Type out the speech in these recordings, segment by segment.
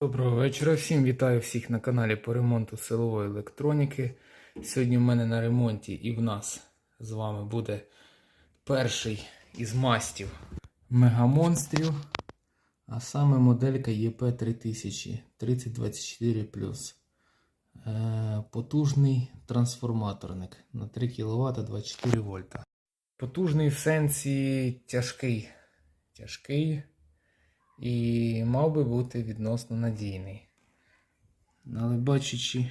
Доброго вечора. Всім вітаю всіх на каналі по ремонту силової електроніки. Сьогодні в мене на ремонті і в нас з вами буде перший із мастів мегамонстрів, а саме моделька ЄП3000 3024 Е, Потужний трансформаторник на 3 кВт 24 вольта. Потужний в сенсі тяжкий. Тяжкий і мав би бути відносно надійний. Але бачачи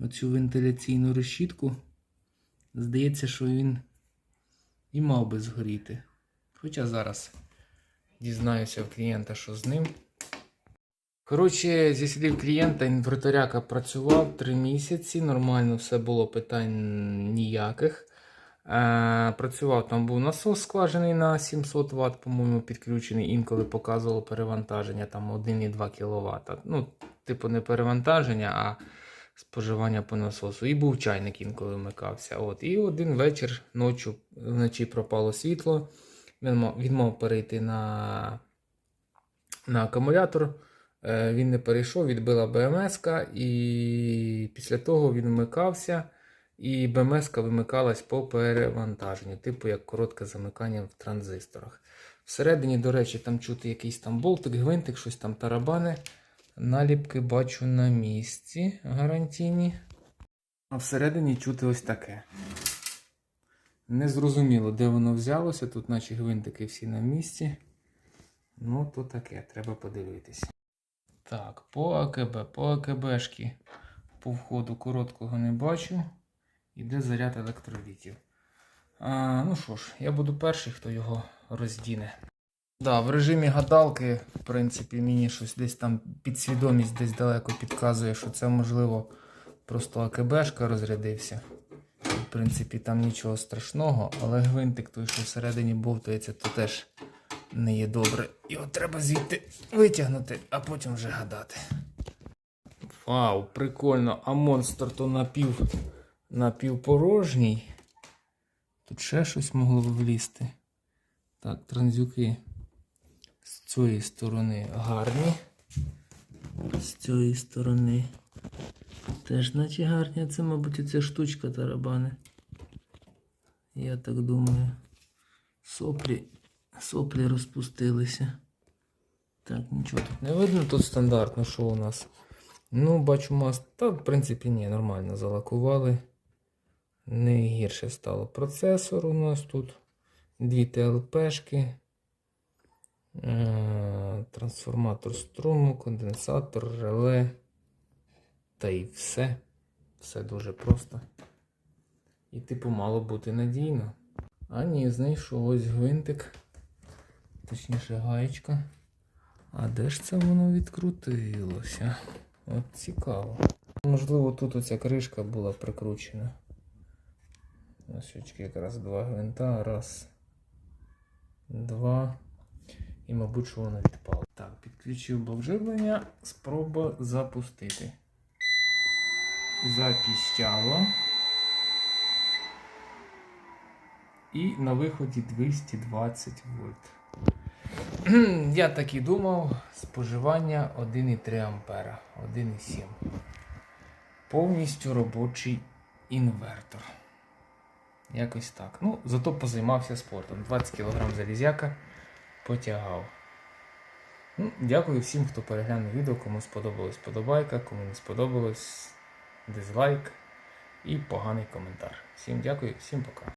оцю вентиляційну решітку, здається, що він і мав би згоріти. Хоча зараз дізнаюся в клієнта, що з ним. Коротше, зі слів клієнта, інверторяка працював 3 місяці, нормально все було питань ніяких. Е, працював там був насос скважений на 700 Вт, по-моєму, підключений. Інколи показувало перевантаження там 1,2 кВт. Ну, типу, не перевантаження, а споживання по насосу. І був чайник інколи вмикався. От. І один вечір ночі, вночі пропало світло. Він мав, він мав перейти на, на акумулятор. Е, Він не перейшов, відбила БМС, і після того він вмикався. І БМС вимикалась по перевантаженню, типу як коротке замикання в транзисторах. Всередині, до речі, там чути якийсь там болтик, гвинтик, щось там тарабане. Наліпки бачу на місці гарантійні. А всередині чути ось таке. Незрозуміло, де воно взялося. Тут наші гвинтики всі на місці. Ну, то таке, треба подивитися. Так, по АКБ, по АКБшки по входу короткого не бачу. Іде заряд електролітів. А, ну що ж, я буду перший, хто його роздіне. Да, в режимі гадалки, в принципі, мені щось десь там підсвідомість десь далеко підказує, що це можливо просто АКБшка розрядився. В принципі, там нічого страшного, але гвинтик той, що всередині бовтається, то теж не є добре. Його треба звідти витягнути, а потім вже гадати. Вау, прикольно, а монстр то напів напівпорожній. Тут ще щось могло б влізти. Так, транзюки з цієї сторони гарні. З цієї сторони теж наче гарні. Це, мабуть, оця штучка тарабани. Я так думаю. Соплі, соплі розпустилися. Так, нічого тут не видно. Тут стандартно, що у нас. Ну, бачу маст. Та, в принципі, ні, нормально залакували. Не гірше стало. Процесор у нас тут. Дві ТЛПшки. Е, Трансформатор струму, конденсатор, реле. Та і все. Все дуже просто. І типу мало бути надійно. А ні, знайшов ось гвинтик. Точніше гаєчка. А де ж це воно відкрутилося? От цікаво. Можливо, тут оця кришка була прикручена. Ось очки якраз два гвинта. Раз, два. І, мабуть, що воно відпало. Так, підключив блок. Спроба запустити. Запіщало. І на виході 220 вольт. Я так і думав, споживання 1,3 ампера, 1,7. Повністю робочий інвертор. Якось так. Ну, зато позаймався спортом. 20 кг залізяка потягав. Ну, Дякую всім, хто переглянув відео, кому сподобалось подобайка, кому не сподобалось дизлайк і поганий коментар. Всім дякую, всім пока.